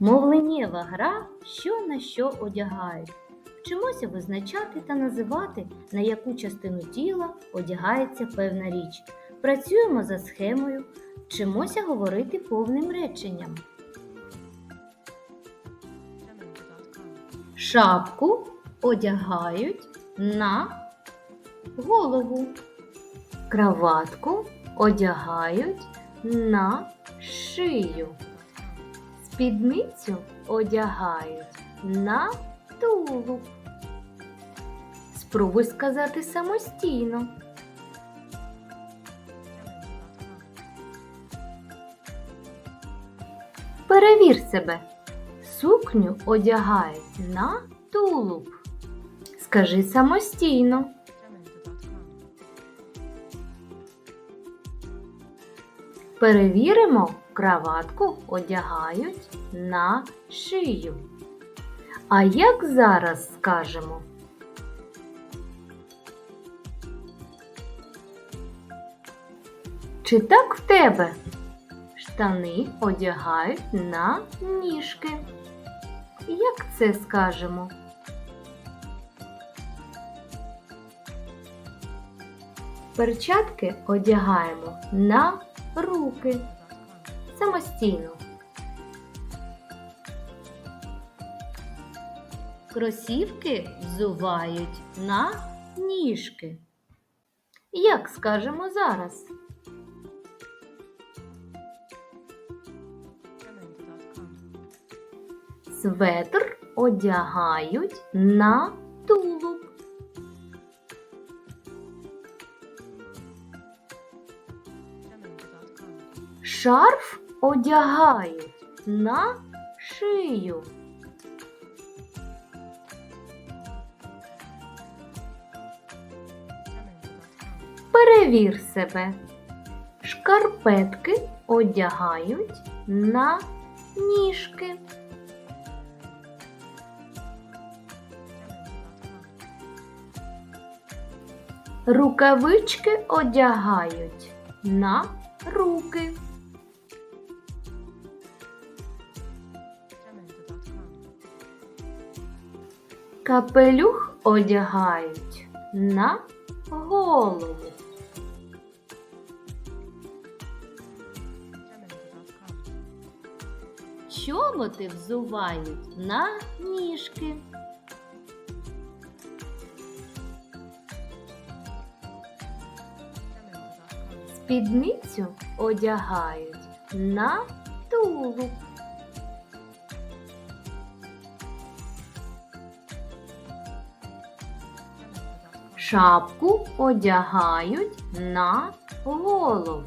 Мовленнєва гра, що на що одягають. Вчимося визначати та називати, на яку частину тіла одягається певна річ. Працюємо за схемою, вчимося говорити повним реченням. Шапку одягають на голову. Краватку одягають на шию. Спідницю одягають на тулуб. Спробуй сказати самостійно. Перевір себе. Сукню одягають на тулуб. Скажи самостійно. Перевіримо, краватку одягають на шию. А як зараз скажемо? Чи так в тебе? Штани одягають на ніжки. Як це скажемо? Перчатки одягаємо на руки самостійно. Кросівки взувають на ніжки. Як скажемо зараз? Светр одягають на тулуб. Шарф одягають на шию. Перевір себе. Шкарпетки одягають на ніжки. Рукавички одягають на руки. Капелюх одягають на голову. Чоботи взувають на ніжки. Спідницю одягають на тулуб. Шапку одягають на голову.